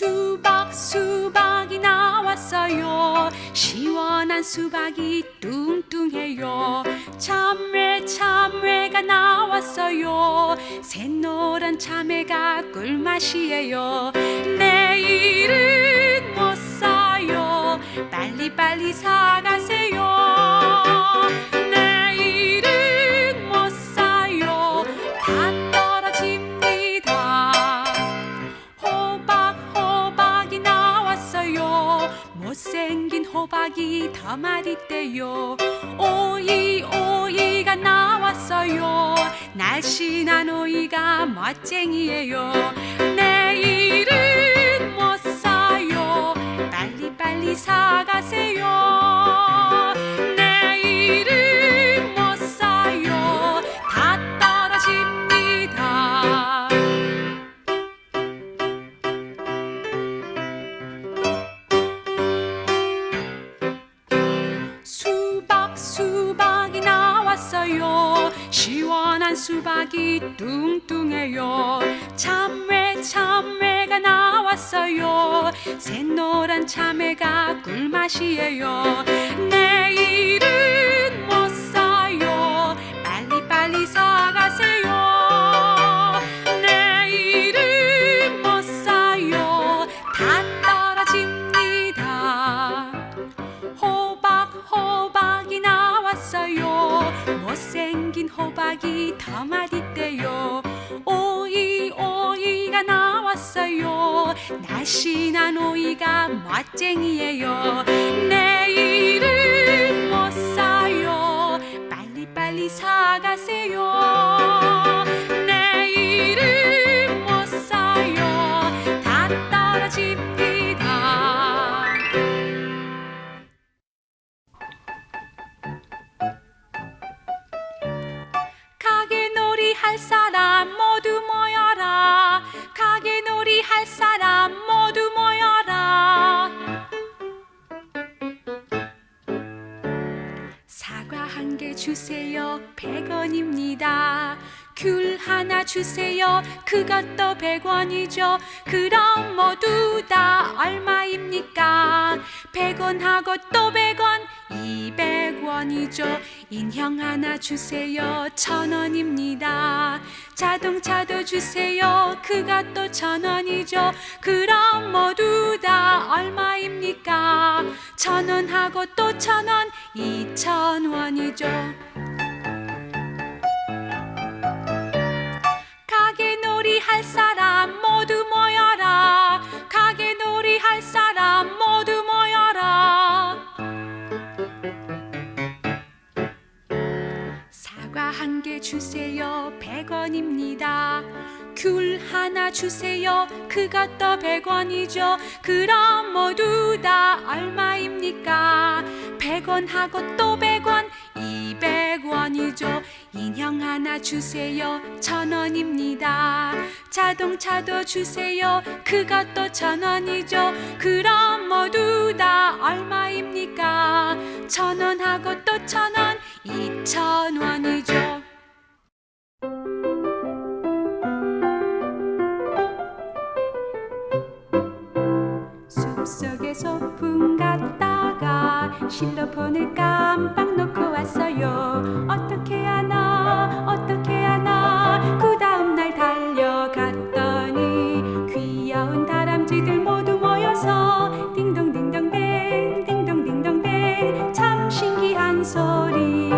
수박 수박이 나왔어요. 시원한 수박이 뚱뚱해요. 참외 참외가 나왔어요. 새노란 참외가 꿀맛이에요. 내일은 못 사요. 빨리빨리 사가세요 더 맛있대요. 오이 오이가 나왔어요. 날씬한 오이가 멋쟁이에요. 내일은 못 사요. 빨리빨리 사가세요. 내일은 시원한 수박이 뚱뚱해요. 참외 참외가 나왔어요. 새노란 참외가 꿀맛이에요. 내일은 못 사요. 빨리빨리 사가세요 호박이 더 맛있대요. 오이 오이가 나왔어요. 날씬한 오이가 멋쟁이에요. 내일은 못 사요. 빨리빨리 사가세요. 내일은 주세요. 그것도 100원이죠. 그럼 모두 다 얼마입니까? 100원하고 또 100원 200원이죠. 인형 하나 주세요. 천원입니다. 자동차도 주세요. 그것도 천원이죠. 그럼 모두 다 얼마입니까? 천원하고 또 천원 이천원이죠 할 사람 모두 모여라. 가게 놀이 할 사람 모두 모여라. 사과 한 개 주세요. 100원입니다. 귤 하나 주세요. 그것도 100원이죠. 그럼 모두 다 얼마입니까? 100원하고 또 100원 200원이죠 인형 하나 주세요. 천 원입니다. 자동차도 주세요. 그것도 천 원이죠. 그럼 모두 다 얼마입니까? 천 원하고 또 천 원 이천 원이죠. 숲속에 소풍 갔다가 실로폰을 깜빡 놓고 왔어요. 어떻게 하나 어떻게 하나? 그 다음날 달려갔더니 귀여운 다람쥐들 모두 모여서 딩동딩동댕 딩동딩동댕 참 신기한 소리.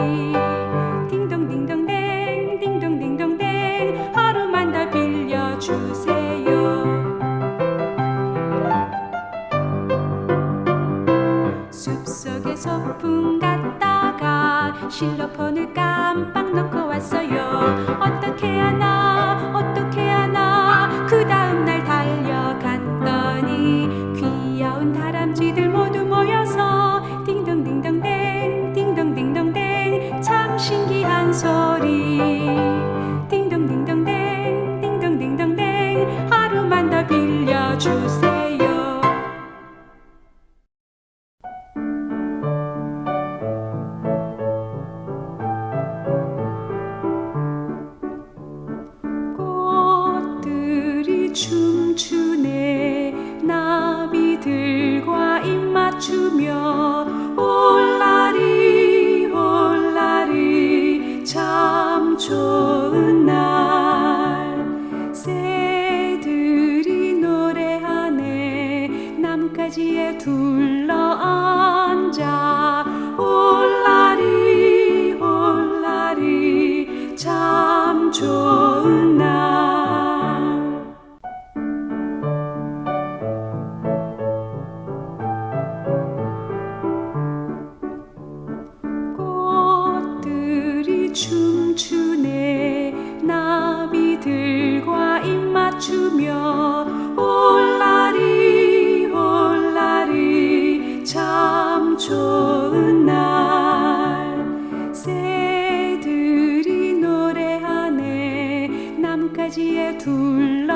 딩동딩동댕 딩동딩동댕 하루만 더 빌려주세요. 숲속에 소풍 갔다가 실로폰을 깜빡 놓고 왔어요 배지에 둘러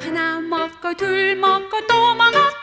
하나 먹고 둘 먹고 또 먹었더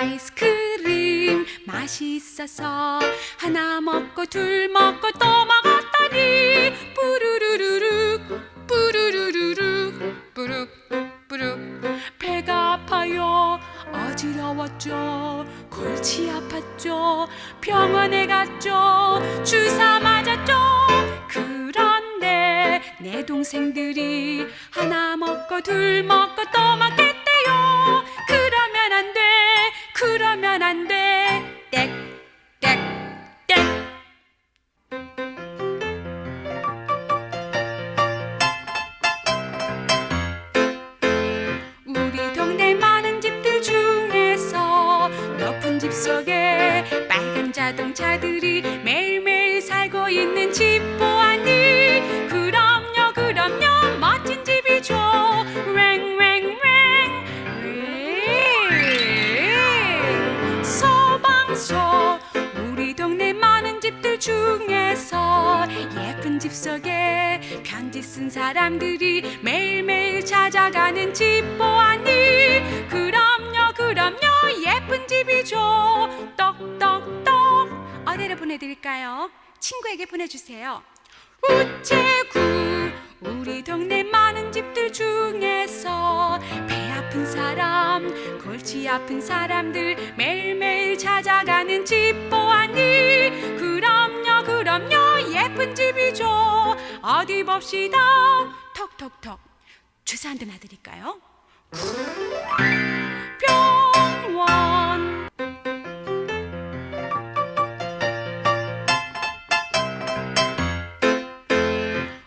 아이스크림 맛있어서 하나 먹고 둘 먹고 또 먹었더니 뿌르르르르 뿌르르르르 뿌룩 뿌룩. 배가 아파요. 어지러웠죠. 골치 아팠죠. 병원에 갔죠. 주사 맞았죠. 그런데 내 동생들이 하나 먹고 둘 먹고 또 먹겠대 쓴 사람들이 매일매일 찾아가는 집 보았니 그럼요 그럼요. 예쁜 집이죠 똑똑똑 어디로 보내드릴까요? 친구에게 보내주세요. 우체국 우리 동네 많은 집들 중에서 배 아픈 사람 골치 아픈 사람들 매일매일 찾아가는 집 보았니 그럼요 그럼요 예쁜 집이죠. 어디 봅시다 톡톡톡. 주사 한대 놔드릴까요? 병원.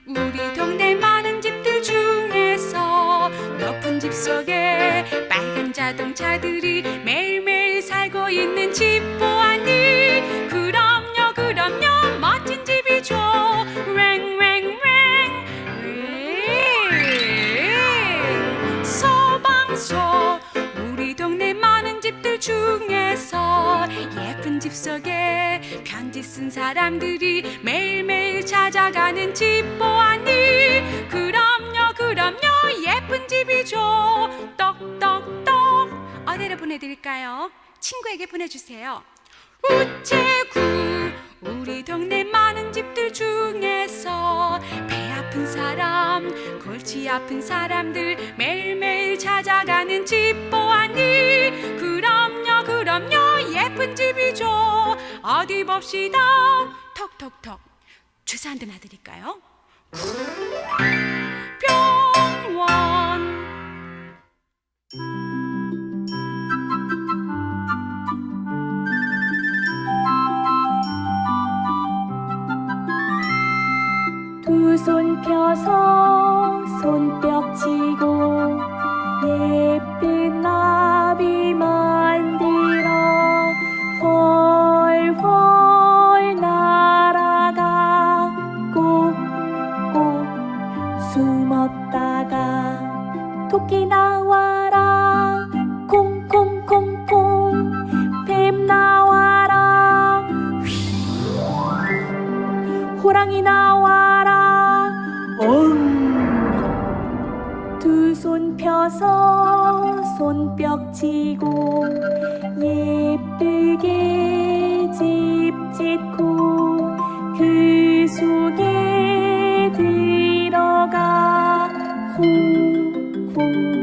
우리 동네 많은 집들 중에서 높은 집 속에 빨간 자동차들이 매일매일 살고 있는 집 보았니 사람들이 매일매일 찾아가는 집 보았니 그럼요 그럼요. 예쁜 집이죠 똑똑똑 어디로 보내드릴까요? 친구에게 보내주세요. 우체국 우리 동네 많은 집들 중에서 배 아픈 사람 골치 아픈 사람들 매일매일 찾아가는 집 보았니 그럼요 그럼요. 예쁜 집이죠 어디 봅시다 톡톡톡 주사 한 대 놔드릴까요? 병원 두 손 펴서 손뼉 치고 예쁜 손 펴서 손뼉 치고 예쁘게 집 찢고 그 속에 들어가 호호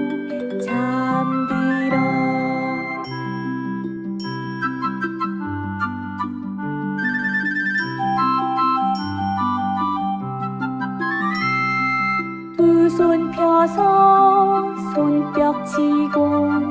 손 펴서 손뼉 치고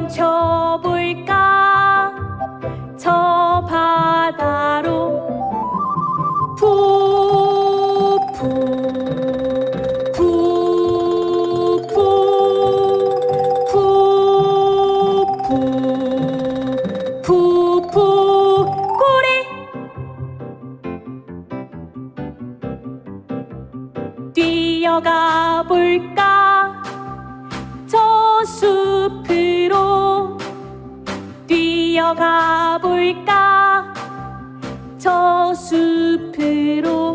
lòng cho buổi 뛰어가 볼까? 저 숲으로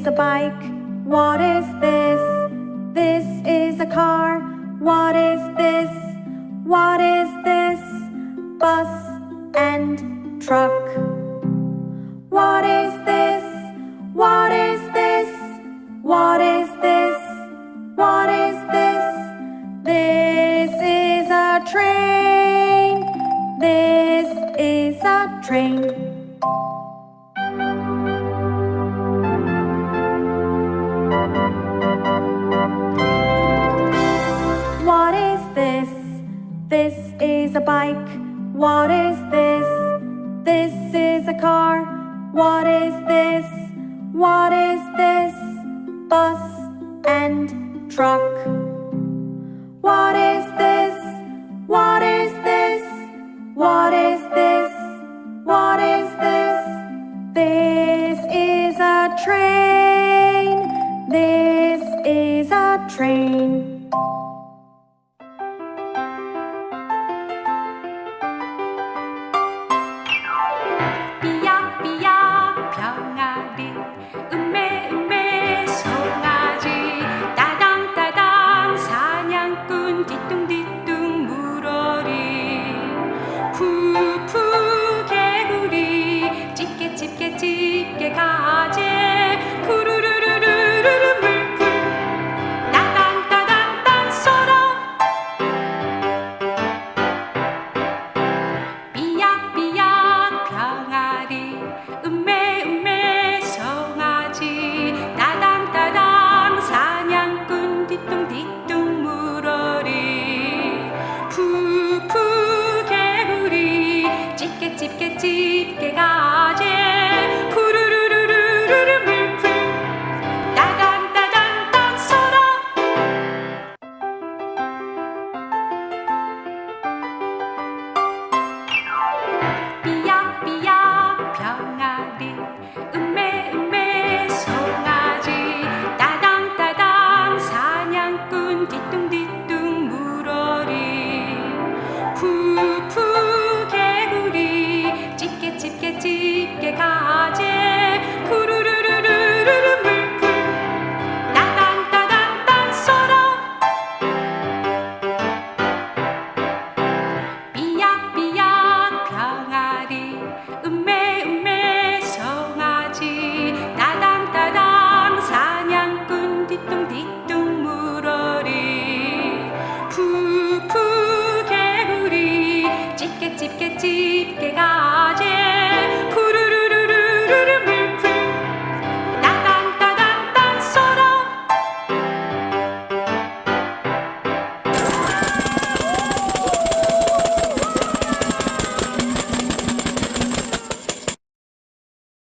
is a bike. What is this? This is a car. What is this? What is this? Bus and truck. What is this? What is this? What is this? What is this? This is a train. This is a train. Is a bike. What is this? This is a car. What is this? What is this? Bus and truck. What is this? What is this? What is this? What is this? This is a train. This is a train.